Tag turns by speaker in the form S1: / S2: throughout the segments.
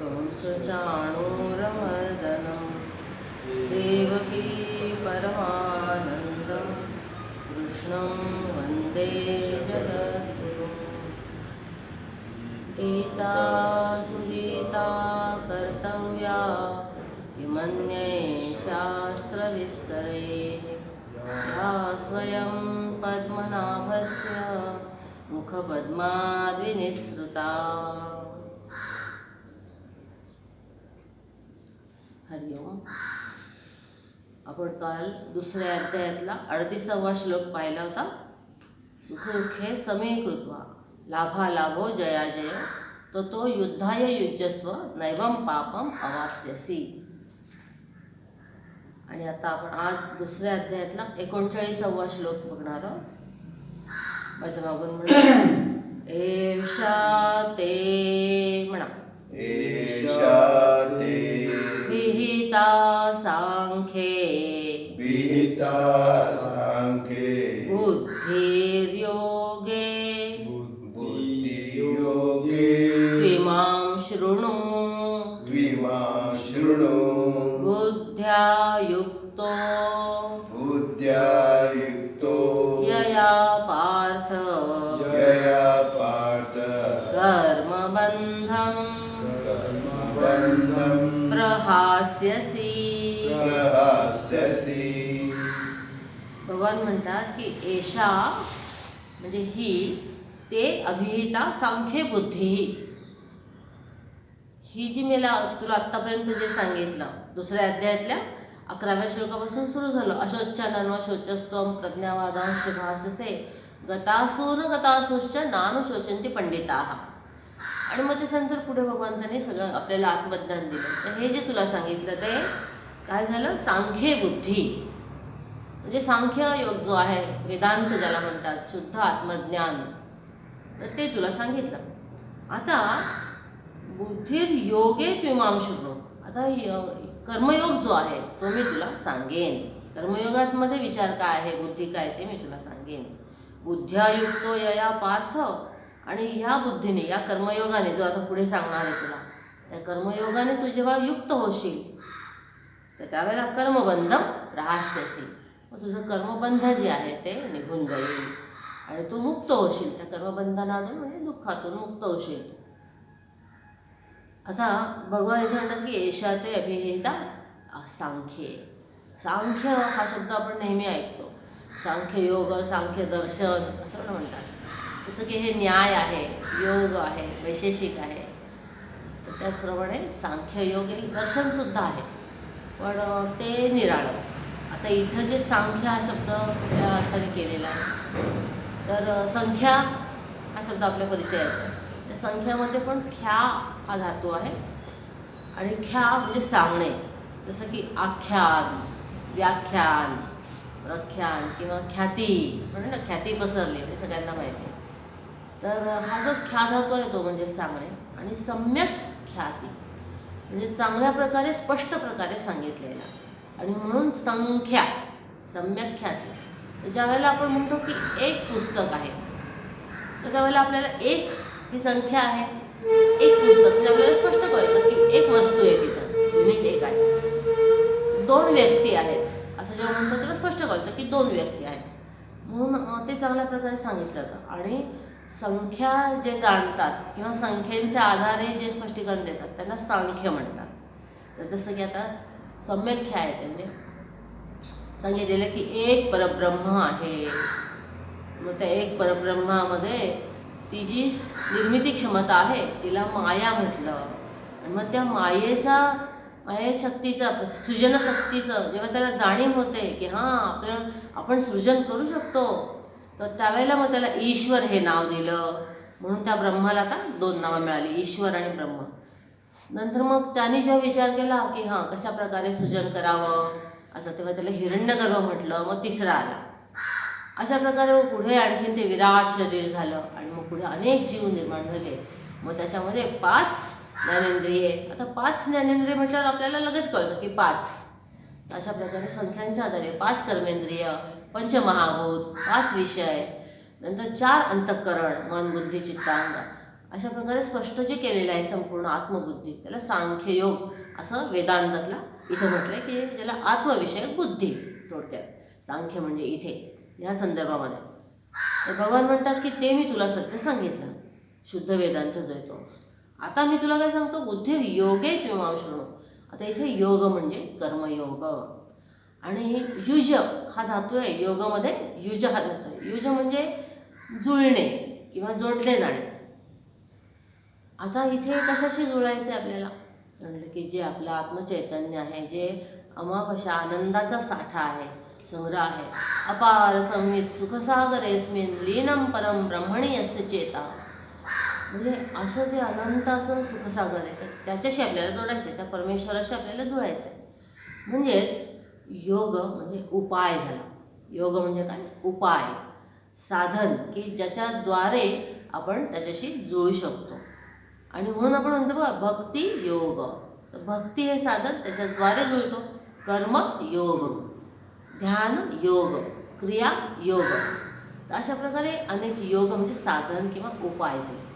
S1: कंसचाणूरमर्दनं देवकी परमानन्दं कृष्णं वन्दे जगद्गुरुं गीता सुगीता कर्तव्या। विमन्ये शास्त्रविस्तरे। या स्वयं पद्मनाभस्य मुखपद्माद्विनिसृता। आपण काल दुसऱ्या अध्यायातला अडतीसावा श्लोक पाहिला होता. सुखदुःखे समीकृत्वा लाभालाभो जया जय तो तो युद्धाय युजस्व नैवम पापम अवाप्स्यसी. आणि आता आपण आज दुसऱ्या अध्यायातला एकोणचाळीसावा श्लोक बघणार आहोत. माझ्या मागून म्हणा एषा ते म्हणा.
S2: एषा ते
S1: विहिता सांख्ये
S2: विहिता साङ्ख्ये
S1: बुद्धिर्योगे प्रहास्यसि
S2: प्रहास्यसि
S1: भगवान म्हणतात की एषा म्हणजे ही ते अभिहिता सांख्य बुद्धी. ही जी मला तुला आत्तापर्यंत जे सांगितलं दुसऱ्या अध्यायातल्या अकराव्या श्लोकापासून सुरू झालं. अशोच्चानन्व शोचस्तम प्रज्ञावादांश भाससे गतासून गतासूश्च नानुशोचंती पंडिता. आणि मग त्याच्यानंतर पुढे भगवंताने सगळं आपल्याला आत्मज्ञान दिलं. तर हे जे तुला सांगितलं ते काय झालं? सांख्य बुद्धी. म्हणजे सांख्य योग जो आहे वेदांत ज्याला म्हणतात शुद्ध आत्मज्ञान. तर ते तुला सांगितलं. आता बुद्धीर योगे त्विमाम शृणू आता कर्मयोग जो आहे तो मी तुला सांगेन. कर्मयोगातमध्ये विचार काय आहे बुद्धी काय ते मी तुला सांगेन. बुद्ध्यायुक्तो यया पार्थ आणि ह्या बुद्धीने या कर्मयोगाने जो आता पुढे सांगणार आहे तुला त्या कर्मयोगाने तू जेव्हा युक्त होशील तर त्यावेळेला कर्मबंध राहस्यसी. मग तुझं कर्मबंध जे आहे ते निघून जाईल. आणि तू मुक्त होशील त्या कर्मबंधनातून म्हणजे दुःखातून मुक्त होशील. आता भगवान इथे म्हणतात की एशा ते अभिहिता सांख्ये सांख्य हा शब्द आपण नेहमी ऐकतो. सांख्य योग सांख्य दर्शन असं पण म्हणतात. जसं की हे न्याय आहे योग आहे वैशेषिक आहे. तर त्याचप्रमाणे सांख्य योग हे दर्शनसुद्धा आहे. पण ते निराळं. आता इथं जे सांख्य हा शब्द कुठल्या अर्थाने केलेला आहे? तर संख्या हा शब्द आपल्या परिचयाचा आहे. त्या संख्यामध्ये पण ख्या हा धातू आहे आणि ख्या म्हणजे सांगणे. जसं की आख्यान व्याख्यान प्रख्यान किंवा ख्याती. म्हणजे ना ख्याती पसरली म्हणजे सगळ्यांना माहिती आहे. तर हा जो ख्याधातो आहे तो म्हणजे सांगणे. आणि सम्यक ख्याती. म्हणजे चांगल्या प्रकारे स्पष्ट प्रकारे सांगितलेला. आणि म्हणून संख्या सम्यक ख्याती. तर ज्या वेळेला आपण म्हणतो की एक पुस्तक आहे तर त्यावेळेला आपल्याला एक ही संख्या आहे. एक पुस्तक. म्हणजे आपल्याला स्पष्ट कळतं की एक वस्तू आहे तिथं. युनिट एक आहे. दोन व्यक्ती आहेत. असं जेव्हा म्हणतो तेव्हा स्पष्ट कळतं की दोन व्यक्ती आहेत. म्हणून ते चांगल्या प्रकारे सांगितलं जातं आणि संख्या जे जाणतात किंवा संख्येच्या आधारे जे स्पष्टीकरण देतात त्यांना सांख्य म्हणतात. तर जसं की आता सम्यख्या आहे म्हणजे सांगितलेलं की एक परब्रह्म आहे. मग त्या एक परब्रह्मामध्ये ती जी निर्मिती क्षमता आहे तिला माया म्हटलं. आणि मग त्या मायेचा मायेशक्तीचा सृजनशक्तीचं जेव्हा त्याला जाणीव होते की हां आपल्या आपण सृजन करू शकतो. तर त्यावेळेला मग त्याला ईश्वर हे नाव दिलं. म्हणून त्या ब्रह्माला आता दोन नावं मिळाली ईश्वर आणि ब्रह्म. नंतर मग त्याने जेव्हा विचार केला की हां कशाप्रकारे सृजन करावं? असं तेव्हा त्याला हिरण्यगर्भ म्हटलं मग तिसरा आला. अशा प्रकारे मग पुढे आणखीन ते विराट शरीर झालं आणि मग पुढे अनेक जीव निर्माण झाले. मग त्याच्यामध्ये पाच ज्ञानेंद्रिये. आता पाच ज्ञानेंद्रिय म्हटल्यावर आपल्याला लगेच कळतं की पाच. अशा प्रकारे संख्यांच्या आधारे पाच कर्मेंद्रिय पंचमहाभूत पाच विषय नंतर चार अंतःकरण मन बुद्धी चित्तांग. अशा प्रकारे स्पष्ट जे केलेलं आहे संपूर्ण आत्मबुद्धी त्याला सांख्ययोग असं वेदांतातला इथं म्हटलंय की त्याला आत्मविषयक बुद्धी थोडक्यात. सांख्य म्हणजे इथे ह्या संदर्भामध्ये. तर भगवान म्हणतात की ते मी तुला सत्य सांगितलं. शुद्ध वेदांत जो येतो आता मी तुला काय सांगतो? बुद्धी योगे किंवा शृणू आता इथे योग म्हणजे कर्मयोग. आणि युज हा धातू आहे. योगामध्ये युज हा धातू आहे. युज म्हणजे जुळणे किंवा जोडले जाणे. आता इथे कशाशी जुळायचं आहे आपल्याला? म्हणलं की जे आपलं आत्मचैतन्य आहे जे अमापशा आनंदाचा साठा आहे संग्रह आहे. अपार संवित सुखसागरेस्मिन लीनम परम ब्रह्मणी अस्य चेता. म्हणजे असं जे अनंत असं सुखसागर आहे तर त्याच्याशी आपल्याला जोडायचं आहे त्या परमेश्वराशी आपल्याला जुळायचं आहे म्हणजेच योग म्हणजे उपाय झाला. योग म्हणजे काय? उपाय साधन की ज्याच्याद्वारे आपण त्याच्याशी जुळू शकतो. आणि म्हणून आपण म्हणतो बघा भक्ती योग. तर भक्ती हे साधन त्याच्याद्वारे जुळतो. कर्म योग. ध्यान योग. क्रिया योग. तर अशा प्रकारे अनेक योग म्हणजे साधन किंवा उपाय झाले.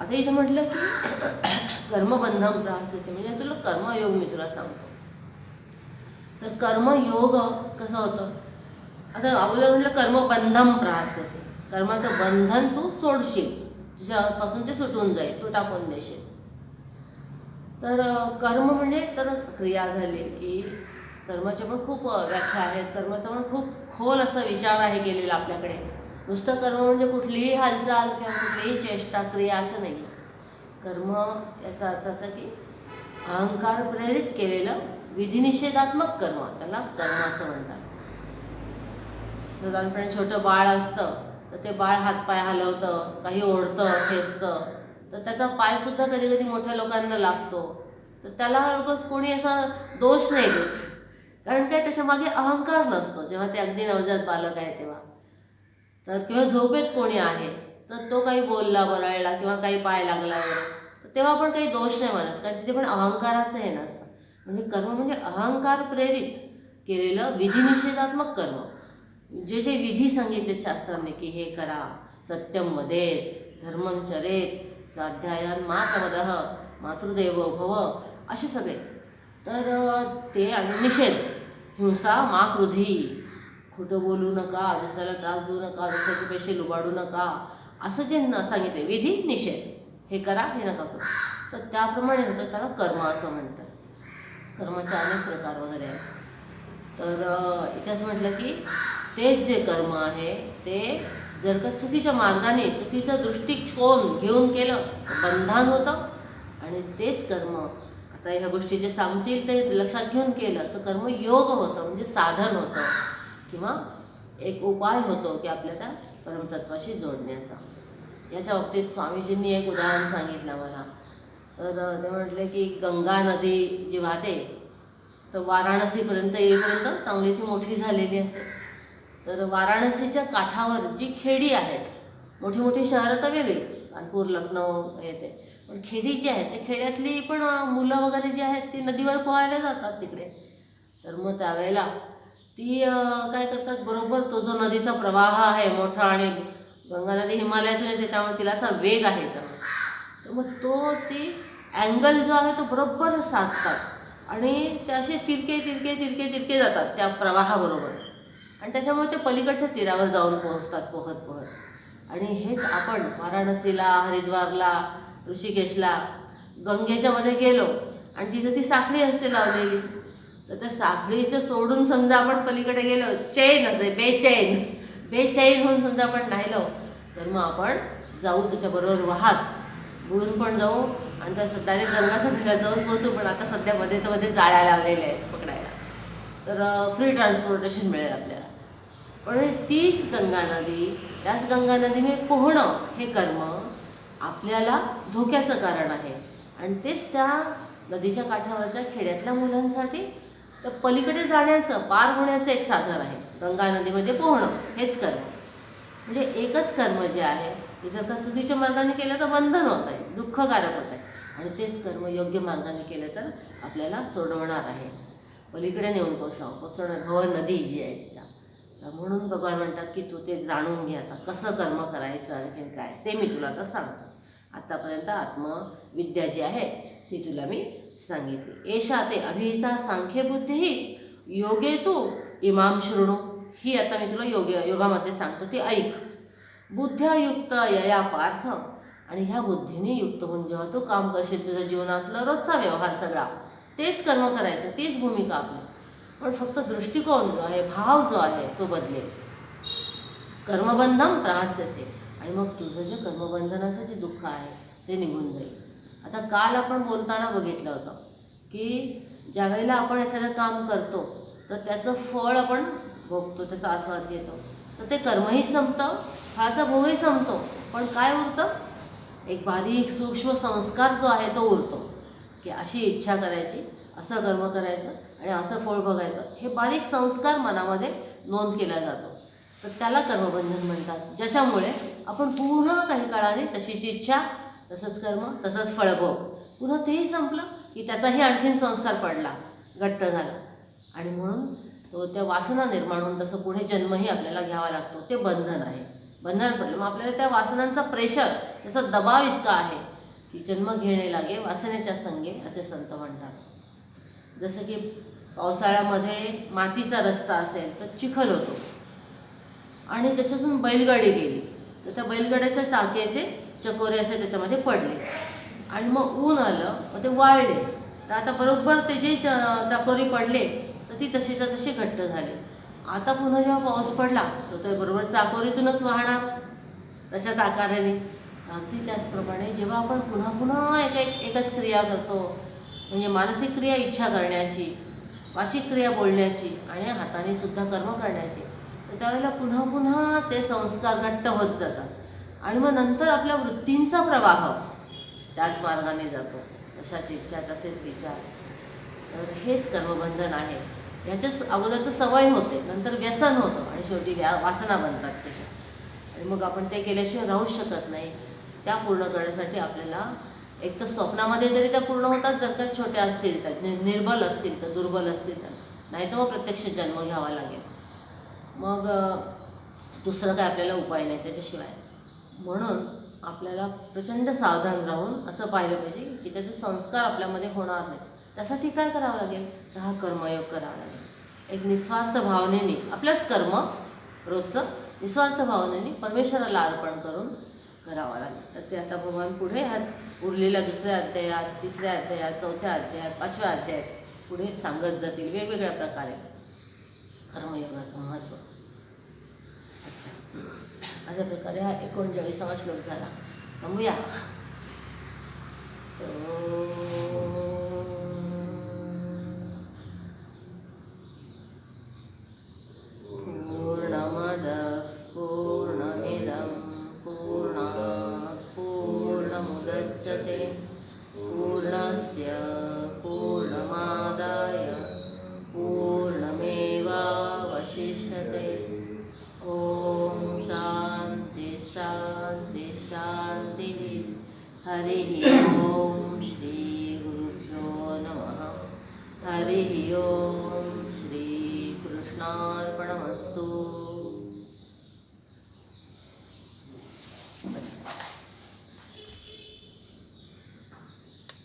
S1: आता इथं म्हटलं की कर्मबंधम राहस्याचे म्हणजे तुला कर्मयोग मी तुला सांगतो. तर कर्मयोग कसं होतं? आता अगोदर म्हटलं कर्मबंधम प्रहासाचे कर्माचं बंधन तू सोडशील. तुझ्यापासून ते सुटून जाईल. तू टाकून देशील. तर कर्म म्हणजे तर क्रिया झाली की कर्माचे पण खूप व्याख्या आहेत. कर्माचा पण खूप खोल असा विचार आहे केलेला आपल्याकडे. नुसतं कर्म म्हणजे कुठलीही हालचाल किंवा कुठलीही चेष्टा क्रिया असं नाही कर्म याचा अर्थ असा की अहंकार प्रेरित केलेलं विधिनिषेधात्मक कर्म त्याला कर्म असं म्हणतात. साधारणपणे छोटं बाळ असतं तर ते बाळ हातपाय हलवतं काही ओढतं खेचतं तर त्याचा पायसुद्धा कधी कधी मोठ्या लोकांना लागतो. तर त्याला हळूच कोणी असा दोष नाही देत. कारण काय त्याच्यामागे अहंकार नसतो. जेव्हा ते अगदी नवजात बालक आहे तेव्हा. तर किंवा झोपेत कोणी आहे तर तो काही बोलला बरळला किंवा काही पाय लागला वगैरे तर तेव्हा पण काही दोष नाही मानत कारण तिथे पण अहंकाराचं हे नसतं. म्हणजे कर्म म्हणजे अहंकार प्रेरित केलेलं विधिनिषेधात्मक कर्म. जे जे विधी सांगितले शास्त्रांनी की हे करा सत्यम वदेत धर्मंचरेत स्वाध्यायान मा प्रमदः भव असे सगळे. तर ते आणि निषेध. हिंसा मा क्रोधी खोटं बोलू नका दुसऱ्याला त्रास देऊ नका दुसऱ्याचे पैसे लुबाडू नका. असं जे न सांगितले विधी निषेध. हे करा हे नका करू. तर त्याप्रमाणे होतं त्याला कर्म असं म्हणतात. कर्माचे अनेक प्रकार वगैरे आहेत. तर इथेच म्हटलं की तेच जे कर्म आहे ते जर का चुकीच्या मार्गाने चुकीचा दृष्टिकोन घेऊन केलं बंधन होतं. आणि तेच कर्म आता ह्या गोष्टी जे सांगतील ते लक्षात घेऊन केलं तर कर्म योग होतं म्हणजे साधन होतं. किंवा एक उपाय होतो की आपल्या त्या परमतत्वाशी जोडण्याचा. याच्या बाबतीत स्वामीजींनी एक उदाहरण सांगितलं मला. तर ते म्हटले की गंगा नदी जी वाहते तर वाराणसीपर्यंत येईपर्यंत चांगली ती मोठी झालेली असते. तर वाराणसीच्या काठावर जी खेडी आहेत मोठी मोठी शहरं तर वेगळी कानपूर लखनौ येते. पण खेडी जी आहे त्या खेड्यातली पण मुलं वगैरे जी आहेत ती नदीवर पोहायला जातात तिकडे. तर मग त्यावेळेला ती काय करतात बरोबर तो जो नदीचा प्रवाह आहे मोठा आणि गंगा नदी हिमालयातून येते त्यामुळे तिला असा वेग आहे. तर मग तो ती अँगल जो आहे तो बरोबर साधतात. आणि ते असे तिरके तिरके तिरके तिरके जातात त्या प्रवाहाबरोबर. आणि त्याच्यामुळे ते पलीकडच्या तीरावर जाऊन पोहोचतात पोहत पोहत. आणि हेच आपण वाराणसीला हरिद्वारला ऋषिकेशला गंगेच्यामध्ये गेलो आणि तिथं ती साखळी असते लावलेली. तर त्या साखळीचं सोडून समजा आपण पलीकडे गेलो चैन असते बेचैन. बेचैन होऊन समजा आपण राहिलो तर मग आपण जाऊ त्याच्याबरोबर वाहत. बुडून पण जाऊ आणि त्या डायरेक्ट गंगासागराला जाऊन पोहोचू पण आता सध्या मध्ये तर मध्ये जाळ्या लावलेल्या आहेत पकडायला. तर फ्री ट्रान्सपोर्टेशन मिळेल आपल्याला. पण तीच गंगा नदी त्याच गंगा नदीमध्ये पोहणं हे कर्म आपल्याला धोक्याचं कारण आहे. आणि तेच त्या नदीच्या काठावरच्या खेड्यातल्या मुलांसाठी तर पलीकडे जाण्याचं पार होण्याचं एक साधन आहे. गंगा नदीमध्ये पोहणं हेच कर्म. म्हणजे एकच कर्म जे आहे ते जर का चुकीच्या मार्गाने केलं तर बंधन होत आहे दुःखकारक होत आहे. आणि तेच कर्म योग्य मार्गाने केलं तर आपल्याला सोडवणार आहे. पलीकडे नेऊन पोचणार पोचवणार भव नदी जी आहे तिच्या तर म्हणून भगवान म्हणतात की तू ते जाणून घे आता कसं कर्म करायचं आणखीन काय. ते मी तुला आता सांगतो. आत्तापर्यंत आत्मविद्या जी आहे ती तुला मी सांगितली. एषा ते अभिहिता सांख्यबुद्धी योगे तू इमाम शृणू. ही आता मी तुला योग योगामध्ये सांगतो. ती ऐक. बुद्ध्यायुक्त यया पार्थ आणि ह्या बुद्धीने युक्त होऊन जेव्हा तू काम करशील तुझ्या जीवनातला रोजचा व्यवहार सगळा तेच कर्म करायचं तीच भूमिका आपली. पण फक्त दृष्टिकोन जो आहे भाव जो आहे तो बदलेल. कर्मबंधम प्रहास्यसे आणि मग तुझं जे कर्मबंधनाचं जे दुःख आहे ते निघून जाईल. आता काल आपण बोलताना बघितलं होतं की ज्या वेळेला आपण एखादं काम करतो तर त्याचं फळ आपण भोगतो त्याचा आस्वाद घेतो. तर ते कर्मही संपतं फळाचा भोगही संपतो. पण काय उरतं? एक बारीक सूक्ष्म संस्कार जो आहे तो उरतो. की अशी इच्छा करायची असं कर्म करायचं आणि असं फळ बघायचं हे बारीक संस्कार मनामध्ये नोंद केला जातो. तर त्याला कर्मबंधन म्हणतात. ज्याच्यामुळे आपण पूर्ण काही काळाने तशीच इच्छा तसंच कर्म तसंच फळभोग पुन्हा तेही संपलं की त्याचाही आणखीन संस्कार पडला घट्ट झाला. आणि म्हणून तो त्या वासना निर्माण होऊन तसं पुढे जन्मही आपल्याला घ्यावा लागतो. ते बंधन आहे. बंधन पडलं मग आपल्याला त्या वासनांचा प्रेशर त्याचा दबाव इतका आहे की जन्म घेणे लागे वासनेच्या संगे असे संत म्हणतात. जसं की पावसाळ्यामध्ये मातीचा रस्ता असेल तर चिखल होतो. आणि त्याच्यातून बैलगाडी गेली तर त्या बैलगाड्याच्या चाक्याचे चकोरे असे त्याच्यामध्ये पडले. आणि मग ऊन आलं मग ते वाळले. तर आता बरोबर ते जे च- चाकोरी पडले तर ती तशीच्या तशी घट्ट झाली. आता पुन्हा जेव्हा पाऊस पडला तर ते बरोबर चाकोरीतूनच वाहणार. तशाच आकाराने. अगदी त्याचप्रमाणे जेव्हा आपण पुन्हा पुन्हा एक एक एकच क्रिया करतो म्हणजे मानसिक क्रिया इच्छा करण्याची वाचिक क्रिया बोलण्याची आणि हाताने सुद्धा कर्म करण्याची तर त्यावेळेला पुन्हा पुन्हा ते संस्कार घट्ट होत जातात. आणि मग नंतर आपल्या वृत्तींचा प्रवाह त्याच मार्गाने जातो. तशाच इच्छा तसेच विचार. तर हेच कर्मबंधन आहे. ह्याच्याच अगोदर तर सवय होते नंतर व्यसन होतं आणि शेवटी व्या वासना बनतात त्याच्या. आणि मग आपण ते केल्याशिवाय राहूच शकत नाही. त्या पूर्ण करण्यासाठी आपल्याला एक तर स्वप्नामध्ये जरी त्या पूर्ण होतात जर का छोट्या असतील तर नि- निर्बल असतील तर दुर्बल असतील तर. नाही तर मग प्रत्यक्ष जन्म घ्यावा लागेल. मग दुसरं काय आपल्याला उपाय नाही त्याच्याशिवाय. म्हणून आपल्याला प्रचंड सावधान राहून असं पाहिलं पाहिजे की त्याचे संस्कार आपल्यामध्ये होणार नाही त्यासाठी काय करावं लागेल? तर हा कर्मयोग करावा लागेल. एक निस्वार्थ भावनेने आपलंच कर्म रोजचं निस्वार्थ भावनेने परमेश्वराला अर्पण करून करावं लागेल. तर ते आता भगवान पुढे ह्यात उरलेल्या दुसऱ्या अध्यायात तिसऱ्या अध्यायात चौथ्या अध्यायात पाचव्या अध्यायात पुढे सांगत जातील वेगवेगळ्या प्रकारे. कर्मयोगाचं महत्त्व अच्छा. अशा प्रकारे हा एकोणचाळीसावा श्लोक झाला. थांबूया.